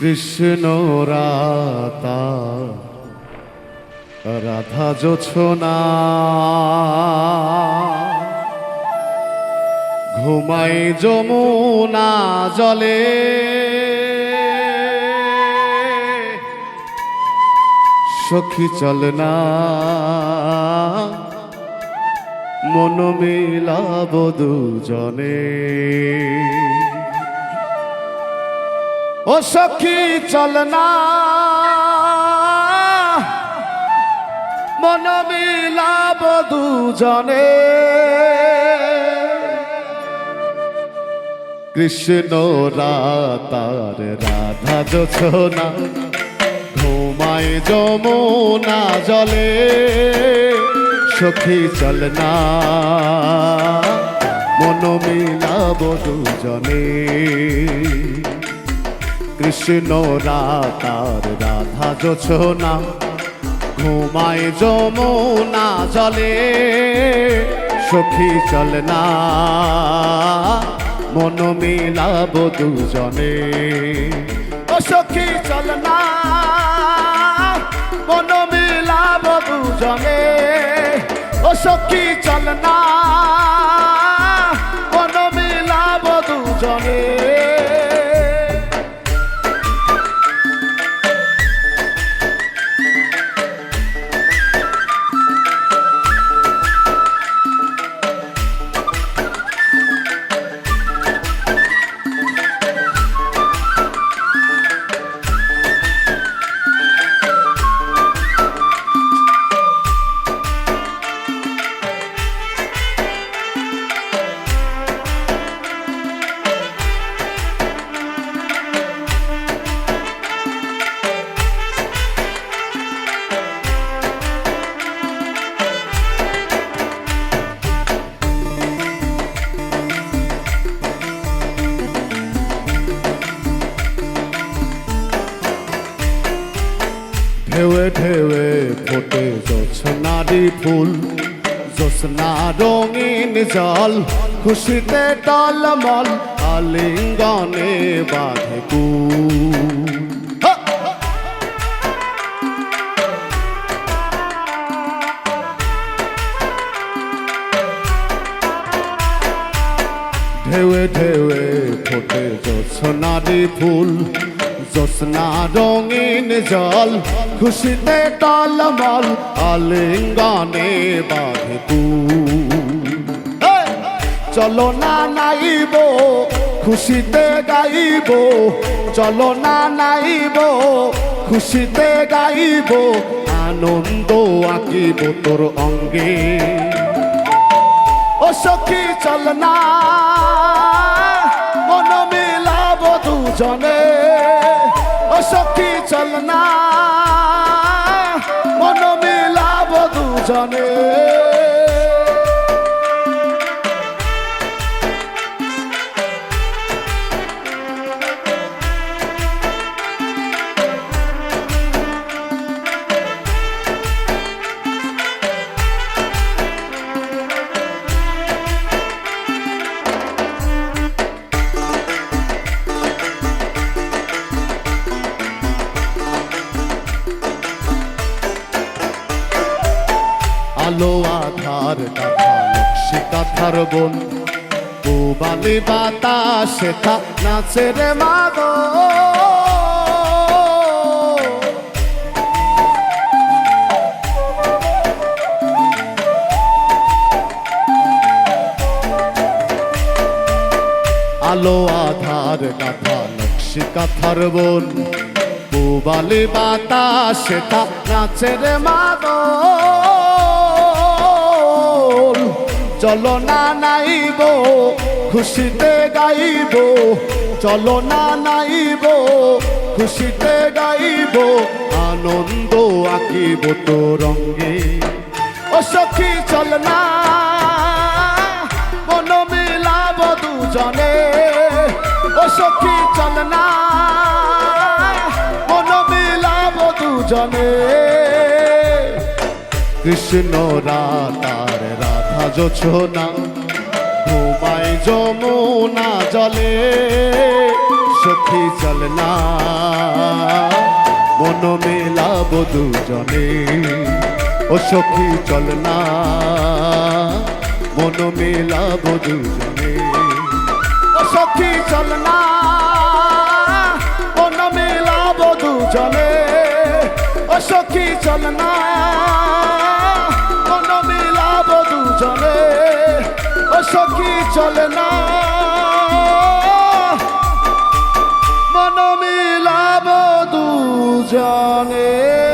কৃষ্ণ রাতা রাধা জোছনা ঘুমাই যমুনা জলে। সখী চল না মন মিলাব দুজনে। ও সখী, চল না। মন মিলাব দুজনে। কৃষ্ণ রাতার রাধা জোছনা ঘুমায় যমুনা জলে। সখী, চল না। মন মিলাব দুজনে। কৃষ্ণ রাতার রাধা জোছনা ঘুমায় যমুনা জলে, সখী চল না। মন মিলাব দুজনে। ও সখী চল না। মন মিলাব দুজনে। ও সখী চল না। ঢেউয়ে ঢেউয়ে ফোটে জোছনারি ফুল। জোছনা রঙিন জল, খুশিতে টলমল, আলিঙ্গনে বাঁধে কুল ঢেউয়ে ফোটে জোছনারি ফুল। জোৎস্না রঙিন জল, খুশিতে টলমল আলিঙ্গনে বাঁধে! চলো না নাইব, খুশিতে গাইব, চলো না নাইব, খুশিতে গাইব, আনন্দ আঁকিব তোর অঙ্গে ও সখী, চল না, মন মিলাব দুজনে দুজনে নকশি কাঁথার বোন পুবালি বাতাসে থা নাচে রে মাগো। আলো, আধার কাঁথা নকশি কাঁথার বোন পুবালি বাতাসে থা নাচে রে মাগো। চলো না নাইব, খুশিতে গাইব। চলো না নাইব, খুশিতে গাইব। আনন্দ আঁকিব তো রঙ্গে ও সখী চল না মন মিলাব দুজনে। ও সখী চল না মন মিলাব দুজনে। কৃষ্ণ রাতার রাধা জোছনা ঘুমাই যমুনা জলে সখী চল না। মন মেলাব দুজনে, ও সখী চল না। মন মেলাব দুজনে, ও সখী চল না। মন মেলাব দুজনে, ও সখী চল না। সখী চলে না? মন মিলাব দুজনে।